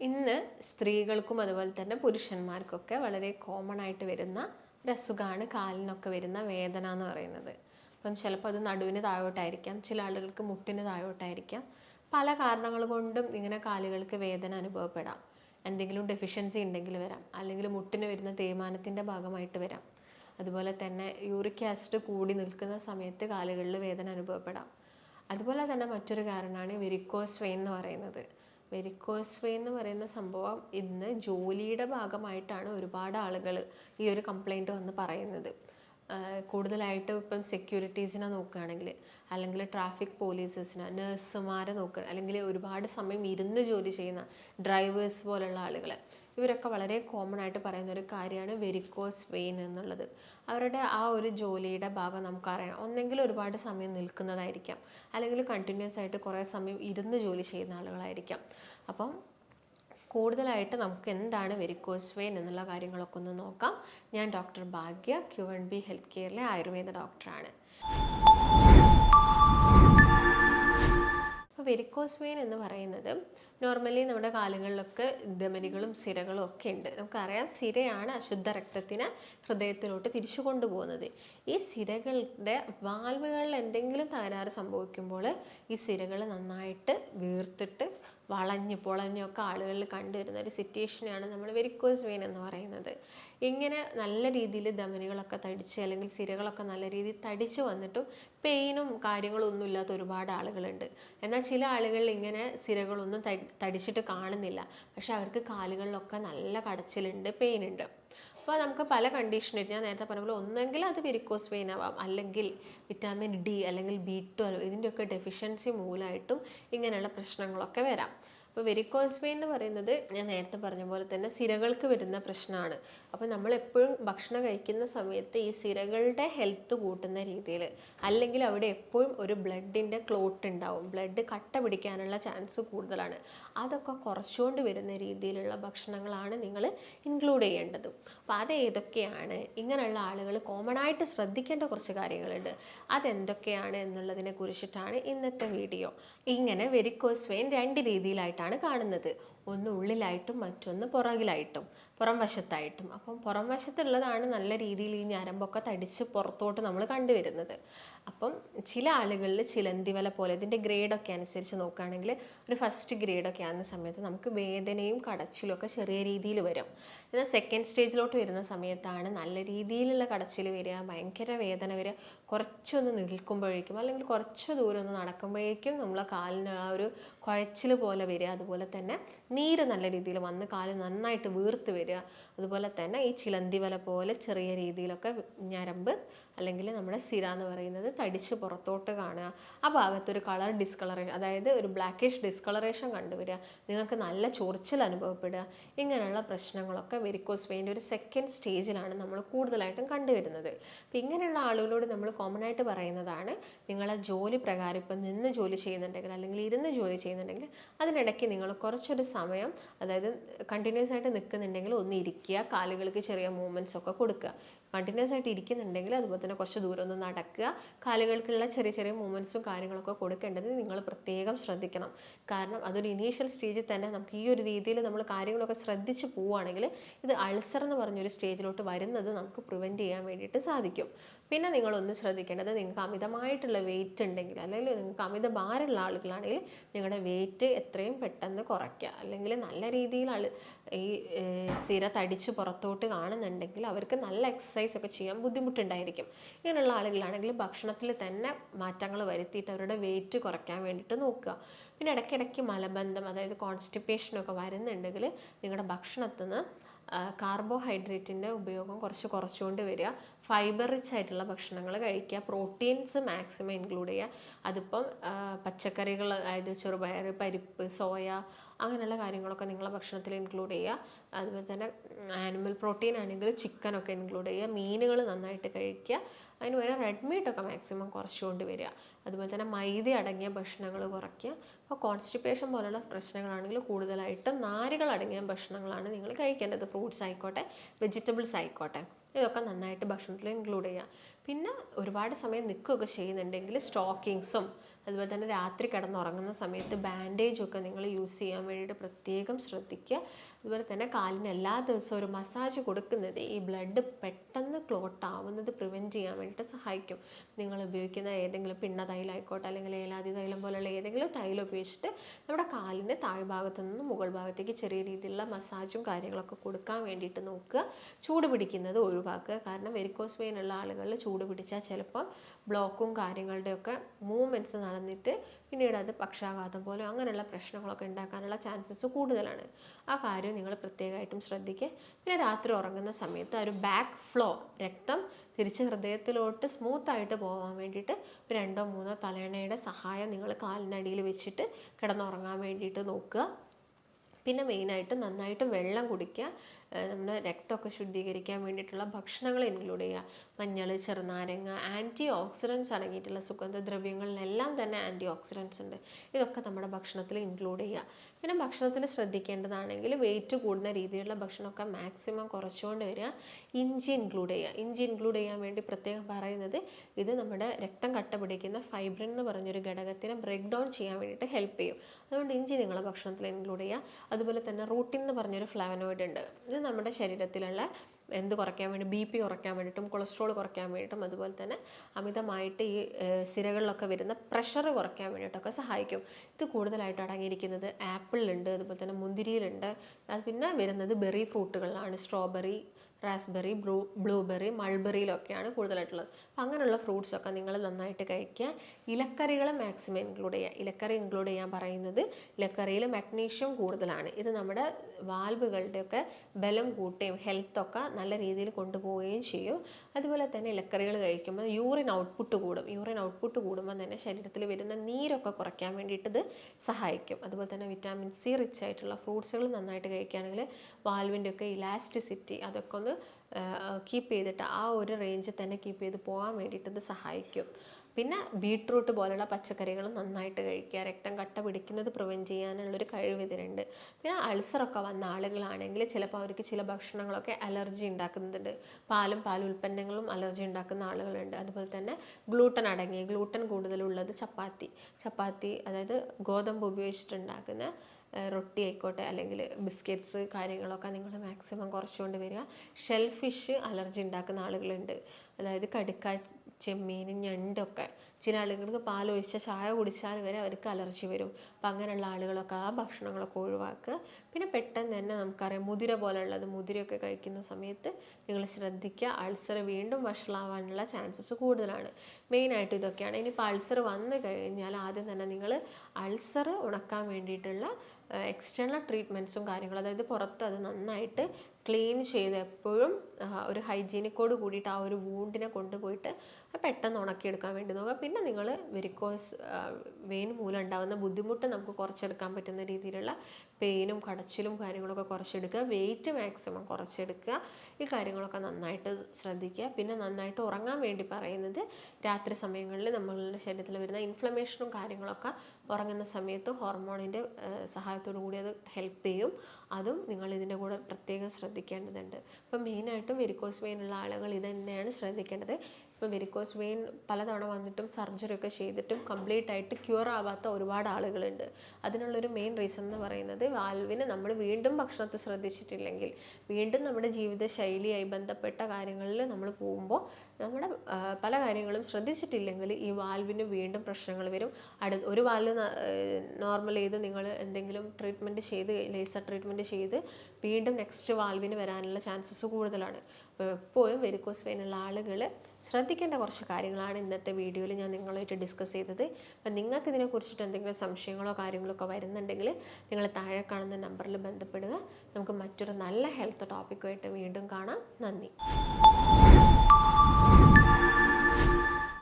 ഇന്ന് സ്ത്രീകൾക്കും അതുപോലെ തന്നെ പുരുഷന്മാർക്കൊക്കെ വളരെ കോമൺ ആയിട്ട് വരുന്ന ഒരു അസുഖമാണ് കാലിനൊക്കെ വരുന്ന വേദന എന്ന് പറയുന്നത്. അപ്പം ചിലപ്പോൾ അത് നടുവിന് താഴോട്ടായിരിക്കാം ചില ആളുകൾക്ക് മുട്ടിന് താഴോട്ടായിരിക്കാം. പല കാരണങ്ങൾ കൊണ്ടും ഇങ്ങനെ കാലുകൾക്ക് വേദന അനുഭവപ്പെടാം. എന്തെങ്കിലും ഡെഫിഷ്യൻസി ഉണ്ടെങ്കിൽ വരാം. അല്ലെങ്കിൽ മുട്ടിന് വരുന്ന തേയ്മാനത്തിന്റെ ഭാഗമായിട്ട് വരാം. അതുപോലെ തന്നെ യൂറിക് ആസിഡ് കൂടി നിൽക്കുന്ന സമയത്ത് കാലുകളിൽ വേദന അനുഭവപ്പെടാം. അതുപോലെ തന്നെ മറ്റൊരു കാരണമാണ് വെരിക്കോസ് വെയിൻ എന്ന് പറയുന്നത്. വെരിക്കോസ് വേ എന്ന് പറയുന്ന സംഭവം ഇന്ന് ജോലിയുടെ ഭാഗമായിട്ടാണ് ഒരുപാട് ആളുകൾ ഈ ഒരു കംപ്ലൈന്റ് വന്ന് പറയുന്നത്. കൂടുതലായിട്ട് ഇപ്പം സെക്യൂരിറ്റീസിനെ നോക്കുകയാണെങ്കിൽ അല്ലെങ്കിൽ ട്രാഫിക് പോലീസസിനെ നഴ്സുമാരെ നോക്കുക അല്ലെങ്കിൽ ഒരുപാട് സമയം ഇരുന്ന് ജോലി ചെയ്യുന്ന ഡ്രൈവേഴ്സ് പോലുള്ള ആളുകൾ ഇവരൊക്കെ വളരെ കോമൺ ആയിട്ട് പറയുന്ന ഒരു കാര്യമാണ് വെരിക്കോസ് വെയിൻ എന്നുള്ളത്. അവരുടെ ആ ഒരു ജോലിയുടെ ഭാഗം നമുക്കറിയാം. ഒന്നെങ്കിൽ ഒരുപാട് സമയം നിൽക്കുന്നതായിരിക്കാം. അല്ലെങ്കിൽ കണ്ടിന്യൂസ് ആയിട്ട് കുറേ സമയം ഇരുന്ന് ജോലി ചെയ്യുന്ന ആളുകളായിരിക്കാം. അപ്പം കൂടുതലായിട്ട് നമുക്ക് എന്താണ് വെരിക്കോസ് വെയിൻ എന്നുള്ള കാര്യങ്ങളൊക്കെ ഒന്ന് നോക്കാം. ഞാൻ doctor Bhagya Q N B health കെയറിലെ Ayurveda ഡോക്ടറാണ് വെരിക്കോസ് വെയിൻ എന്ന് പറയുന്നത് നോർമലി നമ്മുടെ കാലുകളിലൊക്കെ ധമനികളും സിരകളും ഒക്കെ ഉണ്ട്. നമുക്കറിയാം സിരയാണ് അശുദ്ധ രക്തത്തിന് ഹൃദയത്തിലോട്ട് തിരിച്ചു കൊണ്ടുപോകുന്നത്. ഈ സിരകളുടെ വാൽവുകളിൽ എന്തെങ്കിലും തകരാറ് സംഭവിക്കുമ്പോൾ ഈ സിരകൾ നന്നായിട്ട് വീർത്തിട്ട് വളഞ്ഞു പൊളഞ്ഞൊക്കെ ആളുകളിൽ കണ്ടുവരുന്ന ഒരു സിറ്റുവേഷനാണ് നമ്മൾ വെരിക്കോസ് വെയിൻ എന്ന് പറയുന്നത്. ഇങ്ങനെ നല്ല രീതിയിൽ ധമനികളൊക്കെ തടിച്ച് അല്ലെങ്കിൽ സിരകളൊക്കെ നല്ല രീതിയിൽ തടിച്ച് വന്നിട്ടും പെയിനും കാര്യങ്ങളും ഒന്നും ഇല്ലാത്ത ഒരുപാട് ആളുകളുണ്ട്. എന്നാൽ ചില ആളുകളിൽ ഇങ്ങനെ സിരകളൊന്നും തടിച്ചിട്ട് കാണുന്നില്ല. പക്ഷെ അവർക്ക് കാലുകളിലൊക്കെ നല്ല കടച്ചിലുണ്ട് പെയിൻ ഉണ്ട്. അപ്പോൾ നമുക്ക് പല കണ്ടീഷനും ഞാൻ നേരത്തെ പറഞ്ഞ പോലെ ഒന്നെങ്കിൽ അത് വെരിക്കോസ് വെയിൻ ആവാം. അല്ലെങ്കിൽ വിറ്റാമിൻ ഡി അല്ലെങ്കിൽ ബി ട്വൽവ് ഇതിന്റെയൊക്കെ ഡെഫിഷ്യൻസി മൂലമായിട്ടും ഇങ്ങനെയുള്ള പ്രശ്നങ്ങളൊക്കെ വരാം. അപ്പോൾ വെരിക്കോസ് വെയിൻ എന്ന് പറയുന്നത് ഞാൻ നേരത്തെ പറഞ്ഞ പോലെ തന്നെ സിരകൾക്ക് വരുന്ന പ്രശ്നമാണ്. അപ്പോൾ നമ്മൾ എപ്പോഴും ഭക്ഷണം കഴിക്കുന്ന സമയത്ത് ഈ സിരകളുടെ ഹെൽത്ത് കൂട്ടുന്ന രീതിയിൽ അല്ലെങ്കിൽ അവിടെ എപ്പോഴും ഒരു ബ്ലഡിന്റെ ക്ലോട്ട് ഉണ്ടാവും. ബ്ലഡ് കട്ട പിടിക്കാനുള്ള ചാൻസ് കൂടുതലാണ്. അതൊക്കെ കുറച്ചുകൊണ്ട് വരുന്ന രീതിയിലുള്ള ഭക്ഷണങ്ങളാണ് നിങ്ങൾ ഇൻക്ലൂഡ് ചെയ്യേണ്ടത്. അപ്പോൾ അത് ഏതൊക്കെയാണ്? ഇങ്ങനെയുള്ള ആളുകൾ കോമൺ ആയിട്ട് ശ്രദ്ധിക്കേണ്ട കുറച്ച് കാര്യങ്ങളുണ്ട്. അതെന്തൊക്കെയാണ് എന്നുള്ളതിനെ കുറിച്ചിട്ടാണ് ഇന്നത്തെ വീഡിയോ ഇങ്ങനെ വെരിക്കോസ് വെയിൻ രണ്ട് രീതിയിലായിട്ടാണ് കാണുന്നത്. ഒന്ന് ഉള്ളിലായിട്ടും മറ്റൊന്ന് പുറകിലായിട്ടും പുറം വശത്തായിട്ടും. അപ്പം പുറം വശത്തുള്ളതാണ് നല്ല രീതിയിൽ ഈ ഞരമ്പൊക്കെ തടിച്ച് പുറത്തോട്ട് നമ്മൾ കണ്ടുവരുന്നത്. അപ്പം ചില ആളുകളിൽ ചിലന്തി വല പോലെ ഇതിന്റെ ഗ്രേഡൊക്കെ അനുസരിച്ച് നോക്കുകയാണെങ്കിൽ ഒരു ഫസ്റ്റ് ഗ്രേഡൊക്കെ ആകുന്ന സമയത്ത് നമുക്ക് വേദനയും കടച്ചിലും ഒക്കെ ചെറിയ രീതിയിൽ വരും. എന്നാൽ സെക്കൻഡ് സ്റ്റേജിലോട്ട് വരുന്ന സമയത്താണ് നല്ല രീതിയിലുള്ള കടച്ചിൽ വരിക ഭയങ്കര വേദന വരിക. കുറച്ചൊന്ന് നിൽക്കുമ്പോഴേക്കും അല്ലെങ്കിൽ കുറച്ച് ദൂരം ഒന്ന് നടക്കുമ്പോഴേക്കും നമ്മളെ കാലിന് ആ ഒരു കുഴച്ചിൽ പോലെ വരിക. അതുപോലെ തന്നെ നീര് നല്ല രീതിയിൽ വന്ന് കാൽ നന്നായിട്ട് വീർത്ത് വരിക. അതുപോലെ തന്നെ ഈ ചിലന്തി വല പോലെ ചെറിയ രീതിയിലൊക്കെ ഞരമ്പ് അല്ലെങ്കിൽ നമ്മുടെ സിര എന്ന് പറയുന്നത് തടിച്ച് പുറത്തോട്ട് കാണുക. ആ ഭാഗത്തൊരു കളർ ഡിസ്കളറേഷൻ അതായത് ഒരു ബ്ലാക്കിഷ് ഡിസ്കളറേഷൻ കണ്ടുവരിക. നിങ്ങൾക്ക് നല്ല ചൊറിച്ചിൽ അനുഭവപ്പെടുക. ഇങ്ങനെയുള്ള പ്രശ്നങ്ങളൊക്കെ വെരിക്കോസ് വെയിന്റെ ഒരു സെക്കൻഡ് സ്റ്റേജിലാണ് നമ്മൾ കൂടുതലായിട്ടും കണ്ടുവരുന്നത്. അപ്പോൾ ഇങ്ങനെയുള്ള ആളുകളോട് നമ്മൾ കോമൺ ആയിട്ട് പറയുന്നതാണ് നിങ്ങളെ ജോലി പ്രകാരം ഇപ്പം നിന്ന് ജോലി ചെയ്യുന്നുണ്ടെങ്കിൽ അല്ലെങ്കിൽ ഇരുന്ന് ജോലി ചെയ്യുന്നുണ്ടെങ്കിൽ അതിനിടയ്ക്ക് നിങ്ങൾ കുറച്ചൊരു സമയം അതായത് കണ്ടിന്യൂസ് ആയിട്ട് നിൽക്കുന്നുണ്ടെങ്കിൽ ഒന്ന് ഇരിക്കുക കാലുകൾക്ക് ചെറിയ മൂവ്മെന്റ്സ് ഒക്കെ കൊടുക്കുക. കണ്ടിന്യൂസ് ആയിട്ട് ഇരിക്കുന്നുണ്ടെങ്കിൽ അതുപോലെ തന്നെ കുറച്ച് ദൂരം ഒന്ന് നടക്കുക. കാലുകൾക്കുള്ള ചെറിയ ചെറിയ മൂവ്മെന്റ്സും കാര്യങ്ങളൊക്കെ കൊടുക്കേണ്ടത് നിങ്ങൾ പ്രത്യേകം ശ്രദ്ധിക്കണം. കാരണം അതൊരു ഇനീഷ്യൽ സ്റ്റേജിൽ തന്നെ നമുക്ക് ഈ ഒരു രീതിയിൽ നമ്മൾ കാര്യങ്ങളൊക്കെ ശ്രദ്ധിച്ച് പോവുകയാണെങ്കിൽ ഇത് അൾസർ എന്ന് പറഞ്ഞൊരു സ്റ്റേജിലോട്ട് വരുന്നത് നമുക്ക് പ്രിവെന്റ് ചെയ്യാൻ വേണ്ടിയിട്ട് സാധിക്കും. പിന്നെ നിങ്ങളൊന്ന് ശ്രദ്ധിക്കേണ്ടത് നിങ്ങൾക്ക് അമിതമായിട്ടുള്ള വെയിറ്റ് ഉണ്ടെങ്കിൽ അല്ലെങ്കിൽ നിങ്ങൾക്ക് അമിത ഭാരമുള്ള ആളുകളാണെങ്കിൽ നിങ്ങളുടെ വെയിറ്റ് എത്രയും പെട്ടെന്ന് കുറയ്ക്കുക. അല്ലെങ്കിൽ നല്ല രീതിയിൽ ഈ സിര തടിച്ച് പുറത്തോട്ട് കാണുന്നുണ്ടെങ്കിൽ അവർക്ക് നല്ല എക്സസൈസ് ഒക്കെ ചെയ്യാൻ ബുദ്ധിമുട്ടുണ്ടായിരിക്കും. ഇങ്ങനെയുള്ള ആളുകളാണെങ്കിൽ ഭക്ഷണത്തിൽ തന്നെ മാറ്റങ്ങൾ വരുത്തിയിട്ട് അവരുടെ വെയിറ്റ് കുറയ്ക്കാൻ വേണ്ടിയിട്ട് നോക്കുക. പിന്നെ ഇടയ്ക്കിടയ്ക്ക് മലബന്ധം അതായത് കോൺസ്റ്റിപ്പേഷനൊക്കെ വരുന്നുണ്ടെങ്കിൽ നിങ്ങളുടെ ഭക്ഷണത്തിൽ നിന്ന് കാർബോഹൈഡ്രേറ്റിന്റെ ഉപയോഗം കുറച്ച് കുറച്ചുകൊണ്ട് വരിക. ഫൈബർ റിച്ച് ആയിട്ടുള്ള ഭക്ഷണങ്ങൾ കഴിക്കുക. പ്രോട്ടീൻസ് മാക്സിമം ഇൻക്ലൂഡ് ചെയ്യുക. അതിപ്പം പച്ചക്കറികൾ അതായത് ചെറുപയർ പരിപ്പ് സോയ അങ്ങനെയുള്ള കാര്യങ്ങളൊക്കെ നിങ്ങളെ ഭക്ഷണത്തിൽ ഇൻക്ലൂഡ് ചെയ്യുക. അതുപോലെ തന്നെ ആനിമൽ പ്രോട്ടീൻ ആണെങ്കിൽ ചിക്കനൊക്കെ ഇൻക്ലൂഡ് ചെയ്യുക. മീനുകൾ നന്നായിട്ട് കഴിക്കുക. അതിന് പകരം റെഡ് മീറ്റൊക്കെ മാക്സിമം കുറച്ചുകൊണ്ട് വരിക. അതുപോലെ തന്നെ മൈദ അടങ്ങിയ ഭക്ഷണങ്ങൾ കുറയ്ക്കുക. അപ്പോൾ കോൺസ്റ്റിപ്പേഷൻ പോലുള്ള പ്രശ്നങ്ങളാണെങ്കിൽ കൂടുതലായിട്ടും നാരുകൾ അടങ്ങിയ ഭക്ഷണങ്ങളാണ് നിങ്ങൾ കഴിക്കേണ്ടത്. ഫ്രൂട്ട്സ് ആയിക്കോട്ടെ വെജിറ്റബിൾസ് ആയിക്കോട്ടെ ഇതൊക്കെ നന്നായിട്ട് ഭക്ഷണത്തിൽ ഇൻക്ലൂഡ് ചെയ്യുക. പിന്നെ ഒരുപാട് സമയം നിൽക്കുകയൊക്കെ ചെയ്യുന്നുണ്ടെങ്കിൽ സ്റ്റോക്കിങ്സും അതുപോലെ തന്നെ രാത്രി കിടന്നുറങ്ങുന്ന സമയത്ത് ബാൻഡേജ് ഒക്കെ നിങ്ങൾ യൂസ് ചെയ്യാൻ വേണ്ടിയിട്ട് പ്രത്യേകം ശ്രദ്ധിക്കുക. അതുപോലെ തന്നെ കാലിന് എല്ലാ ദിവസവും ഒരു മസാജ് കൊടുക്കുന്നത് ഈ ബ്ലഡ് പെട്ടെന്ന് ക്ലോട്ട് ആവുന്നത് പ്രിവെന്റ് ചെയ്യാൻ വേണ്ടിയിട്ട് സഹായിക്കും. നിങ്ങൾ ഉപയോഗിക്കുന്ന ഏതെങ്കിലും പിണ്ണ തൈലായിക്കോട്ടെ അല്ലെങ്കിൽ ഏലാതി തൈലം പോലുള്ള ഏതെങ്കിലും തൈലം ഉപയോഗിച്ചിട്ട് നമ്മുടെ കാലിന്റെ താഴ്ഭാഗത്തു നിന്ന് മുകൾ ഭാഗത്തേക്ക് ചെറിയ രീതിയിലുള്ള മസാജും കാര്യങ്ങളൊക്കെ കൊടുക്കാൻ വേണ്ടിയിട്ട് നോക്കുക. ചൂട് പിടിക്കുന്നത് ഒഴിവാക്കുക. കാരണം വെരിക്കോസ് വെയിൻ ഉള്ള ആളുകളിൽ ചൂട് പിടിച്ചാൽ ചിലപ്പോൾ ബ്ലോക്കും കാര്യങ്ങളുടെയൊക്കെ മൂവ്മെന്റ്സ് നടന്നിട്ട് പിന്നീട് അത് പക്ഷാഘാതം പോലെ അങ്ങനെയുള്ള പ്രശ്നങ്ങളൊക്കെ ഉണ്ടാക്കാനുള്ള ചാൻസസ് കൂടുതലാണ്. ആ കാര്യം നിങ്ങൾ പ്രത്യേകമായിട്ടും ശ്രദ്ധിക്കുക. പിന്നെ രാത്രി ഉറങ്ങുന്ന സമയത്ത് ആ ഒരു ബാക്ക് ഫ്ലോ രക്തം തിരിച്ച് ഹൃദയത്തിലോട്ട് സ്മൂത്ത് ആയിട്ട് പോകാൻ വേണ്ടിയിട്ട് രണ്ടോ മൂന്നോ തലയണയുടെ സഹായം നിങ്ങൾ കാലിനടിയിൽ വെച്ചിട്ട് കിടന്നുറങ്ങാൻ വേണ്ടിയിട്ട് നോക്കുക. പിന്നെ മെയിനായിട്ട് നന്നായിട്ട് വെള്ളം കുടിക്കുക. നമ്മുടെ രക്തമൊക്കെ ശുദ്ധീകരിക്കാൻ വേണ്ടിയിട്ടുള്ള ഭക്ഷണങ്ങൾ ഇൻക്ലൂഡ് ചെയ്യുക. മഞ്ഞൾ ചെറുനാരങ്ങ ആന്റി ഓക്സിഡൻസ് അടങ്ങിയിട്ടുള്ള സുഗന്ധദ്രവ്യങ്ങളിലെല്ലാം തന്നെ ആന്റി ഓക്സിഡൻസ് ഉണ്ട്. ഇതൊക്കെ നമ്മുടെ ഭക്ഷണത്തിൽ ഇൻക്ലൂഡ് ചെയ്യുക. പിന്നെ ഭക്ഷണത്തിൽ ശ്രദ്ധിക്കേണ്ടതാണെങ്കിൽ വെയിറ്റ് കൂടുന്ന രീതിയിലുള്ള ഭക്ഷണമൊക്കെ മാക്സിമം കുറച്ചുകൊണ്ട് വരിക. ഇഞ്ചി ഇൻക്ലൂഡ് ചെയ്യുക. ഇഞ്ചി ഇൻക്ലൂഡ് ചെയ്യാൻ വേണ്ടി പ്രത്യേകം പറയുന്നത് ഇത് നമ്മുടെ രക്തം കട്ട പിടിക്കുന്ന ഫൈബ്രിൻ എന്ന് പറഞ്ഞൊരു ഘടകത്തിനെ ബ്രേക്ക് ഡൗൺ ചെയ്യാൻ വേണ്ടിയിട്ട് ഹെൽപ്പ് ചെയ്യും. അതുകൊണ്ട് ഇഞ്ചി നിങ്ങളെ ഭക്ഷണത്തിൽ ഇൻക്ലൂഡ് ചെയ്യുക. അതുപോലെ തന്നെ റൂട്ടിൻ എന്ന് പറഞ്ഞൊരു ഫ്ലാവനോയിഡ് ഉണ്ട്. ഇത് നമ്മുടെ ശരീരത്തിലുള്ള എന്ത് കുറയ്ക്കാൻ വേണ്ടി ബി പി കുറയ്ക്കാൻ വേണ്ടിയിട്ടും കൊളസ്ട്രോൾ കുറയ്ക്കാൻ വേണ്ടിയിട്ടും അതുപോലെ തന്നെ അമിതമായിട്ട് ഈ സിരകളിലൊക്കെ വരുന്ന പ്രഷർ കുറയ്ക്കാൻ വേണ്ടിയിട്ടൊക്കെ സഹായിക്കും. ഇത് കൂടുതലായിട്ട് അടങ്ങിയിരിക്കുന്നത് ആപ്പിളിലുണ്ട് അതുപോലെ തന്നെ മുന്തിരിയിലുണ്ട്. അത് പിന്നെ വരുന്നത് ബെറി ഫ്രൂട്ടുകളിലാണ് സ്ട്രോബെറി റാസ്ബെറി ബ്ലൂ ബ്ലൂബെറി മൾബെറിയിലൊക്കെയാണ് കൂടുതലായിട്ടുള്ളത്. അപ്പം അങ്ങനെയുള്ള ഫ്രൂട്ട്സൊക്കെ നിങ്ങൾ നന്നായിട്ട് കഴിക്കുക. ഇലക്കറികൾ മാക്സിമം ഇൻക്ലൂഡ് ചെയ്യുക. ഇലക്കറി ഇൻക്ലൂഡ് ചെയ്യാൻ പറയുന്നത് ഇലക്കറിയിൽ മഗ്നീഷ്യം കൂടുതലാണ്. ഇത് നമ്മുടെ വാൽവുകളുടെയൊക്കെ ബലം കൂട്ടുകയും ഹെൽത്തൊക്കെ നല്ല രീതിയിൽ കൊണ്ടുപോവുകയും ചെയ്യും. അതുപോലെ തന്നെ ഇലക്കറികൾ കഴിക്കുമ്പോൾ യൂറിൻ ഔട്ട്പുട്ട് കൂടും. യൂറിൻ ഔട്ട്പുട്ട് കൂടുമ്പോൾ തന്നെ ശരീരത്തിൽ വരുന്ന നീരൊക്കെ കുറയ്ക്കാൻ വേണ്ടിയിട്ട് ഇത് സഹായിക്കും. അതുപോലെ തന്നെ വിറ്റാമിൻ സി റിച്ച് ആയിട്ടുള്ള ഫ്രൂട്ട്സുകൾ നന്നായിട്ട് കഴിക്കുകയാണെങ്കിൽ വാൽവിന്റെ ഒക്കെ ഇലാസ്റ്റിസിറ്റി അതൊക്കെ ഒന്ന് കീപ്പ് ചെയ്തിട്ട് ആ ഒരു റേഞ്ചിൽ തന്നെ കീപ്പ് ചെയ്ത് പോകാൻ വേണ്ടിയിട്ട് ഇത് സഹായിക്കും. പിന്നെ ബീട്രൂട്ട് പോലുള്ള പച്ചക്കറികൾ നന്നായിട്ട് കഴിക്കുക രക്തം കട്ട പിടിക്കുന്നത് പ്രിവെന്റ് ചെയ്യാനുള്ളൊരു കഴിവ് ഇതിനുണ്ട്. പിന്നെ അൾസറൊക്കെ വന്ന ആളുകളാണെങ്കിൽ ചിലപ്പോൾ അവർക്ക് ചില ഭക്ഷണങ്ങളൊക്കെ അലർജി ഉണ്ടാക്കുന്നുണ്ട്. പാലും പാൽ ഉൽപ്പന്നങ്ങളും അലർജി ഉണ്ടാക്കുന്ന ആളുകളുണ്ട്. അതുപോലെ തന്നെ ഗ്ലൂട്ടൻ അടങ്ങിയ ഗ്ലൂട്ടൻ കൂടുതലുള്ളത് ചപ്പാത്തി ചപ്പാത്തി അതായത് ഗോതമ്പ് ഉപയോഗിച്ചിട്ടുണ്ടാക്കുന്ന റൊട്ടി ആയിക്കോട്ടെ അല്ലെങ്കിൽ ബിസ്ക്കറ്റ്സ് കാര്യങ്ങളൊക്കെ നിങ്ങൾ മാക്സിമം കുറച്ചുകൊണ്ട് വരിക. ഷെൽഫിഷ് അലർജി ഉണ്ടാക്കുന്ന ആളുകളുണ്ട്. അതായത് കടുക്ക ചെമ്മീൻ ഞണ്ടൊക്കെ ചില ആളുകൾക്ക് പാലൊഴിച്ച ചായ കുടിച്ചാൽ വരെ അവർക്ക് അലർജി വരും. അപ്പം അങ്ങനെയുള്ള ആളുകളൊക്കെ ആ ഭക്ഷണങ്ങളൊക്കെ ഒഴിവാക്കുക. പിന്നെ പെട്ടെന്ന് തന്നെ നമുക്കറിയാം മുതിര പോലെയുള്ളത് മുതിരയൊക്കെ കഴിക്കുന്ന സമയത്ത് നിങ്ങൾ ശ്രദ്ധിക്കുക. അൾസർ വീണ്ടും വഷളാവാനുള്ള ചാൻസസ് കൂടുതലാണ്. മെയിനായിട്ട് ഇതൊക്കെയാണ്. ഇനിയിപ്പോൾ അൾസർ വന്നു കഴിഞ്ഞാൽ ആദ്യം തന്നെ നിങ്ങൾ അൾസർ ഉണക്കാൻ വേണ്ടിയിട്ടുള്ള എക്സ്റ്റേണൽ ട്രീറ്റ്മെന്റ്സും കാര്യങ്ങളും അതായത് പുറത്ത് അത് നന്നായിട്ട് ക്ലീൻ ചെയ്ത് എപ്പോഴും ഒരു ഹൈജീനിക്കോട് കൂടിയിട്ട് ആ ഒരു വൂണ്ടിനെ കൊണ്ടുപോയിട്ട് പെട്ടെന്ന് ഉണക്കിയെടുക്കാൻ വേണ്ടി നോക്കുക. പിന്നെ നിങ്ങൾ വെരിക്കോസ് വെയിൻ മൂലം ഉണ്ടാകുന്ന ബുദ്ധിമുട്ട് നമുക്ക് കുറച്ചെടുക്കാൻ പറ്റുന്ന രീതിയിലുള്ള പെയിനും കടച്ചിലും കാര്യങ്ങളൊക്കെ കുറച്ചെടുക്കുക. Wait maximum കുറച്ചെടുക്കുക. ഈ കാര്യങ്ങളൊക്കെ നന്നായിട്ട് ശ്രദ്ധിക്കുക. പിന്നെ നന്നായിട്ട് ഉറങ്ങാൻ വേണ്ടി പറയുന്നത് രാത്രി സമയങ്ങളിൽ നമ്മളുടെ ശരീരത്തിൽ വരുന്ന ഇൻഫ്ലമേഷനും കാര്യങ്ങളൊക്കെ ഉറങ്ങുന്ന സമയത്ത് ഹോർമോണിന്റെ സഹായത്തോടു കൂടി അത് ഹെൽപ്പ് ചെയ്യും. അതും നിങ്ങൾ ഇതിന്റെ കൂടെ പ്രത്യേകം ശ്രദ്ധിക്കേണ്ടതുണ്ട്. അപ്പം മെയിനായിട്ടും വെരിക്കോസ് വെയിൻ ഉള്ള ആളുകൾ ഇത് തന്നെയാണ് ശ്രദ്ധിക്കേണ്ടത്. ഇപ്പം വെരിക്കോസ് വെയിൻ പലതവണ വന്നിട്ടും സർജറി ഒക്കെ ചെയ്തിട്ടും കംപ്ലീറ്റ് ആയിട്ട് ക്യൂർ ആവാത്ത ഒരുപാട് ആളുകളുണ്ട്. അതിനുള്ളൊരു മെയിൻ റീസൺ എന്ന് പറയുന്നത് വാൽവിന് നമ്മൾ വീണ്ടും ഭക്ഷണത്തെ ശ്രദ്ധിച്ചിട്ടില്ലെങ്കിൽ വീണ്ടും നമ്മുടെ ജീവിത ശൈലിയായി ബന്ധപ്പെട്ട കാര്യങ്ങളിൽ നമ്മൾ പോകുമ്പോൾ നമ്മുടെ പല കാര്യങ്ങളും ശ്രദ്ധിച്ചിട്ടില്ലെങ്കിൽ ഈ വാൽവിന് വീണ്ടും പ്രശ്നങ്ങൾ വരും. അടു ഒരു വാൽവ് നോർമൽ ചെയ്ത് നിങ്ങൾ എന്തെങ്കിലും ട്രീറ്റ്മെന്റ് ചെയ്ത് ലേസർ ട്രീറ്റ്മെന്റ് ചെയ്ത് വീണ്ടും നെക്സ്റ്റ് വാൽവിന് വരാനുള്ള ചാൻസസ് കൂടുതലാണ്. അപ്പോൾ എപ്പോഴും വെരിക്കോസ് വെയിനുള്ള ആളുകൾ ശ്രദ്ധിക്കേണ്ട കുറച്ച് കാര്യങ്ങളാണ് ഇന്നത്തെ വീഡിയോയിൽ ഞാൻ നിങ്ങളുമായിട്ട് ഡിസ്കസ് ചെയ്തത്. അപ്പം നിങ്ങൾക്ക് ഇതിനെക്കുറിച്ചിട്ട് എന്തെങ്കിലും സംശയങ്ങളോ കാര്യങ്ങളോ ഒക്കെ വരുന്നുണ്ടെങ്കിൽ നിങ്ങൾ താഴെ കാണുന്ന നമ്പറിൽ ബന്ധപ്പെടുക. നമുക്ക് മറ്റൊരു നല്ല ഹെൽത്ത് ടോപ്പിക്കുമായിട്ട് വീണ്ടും കാണാം. നന്ദി.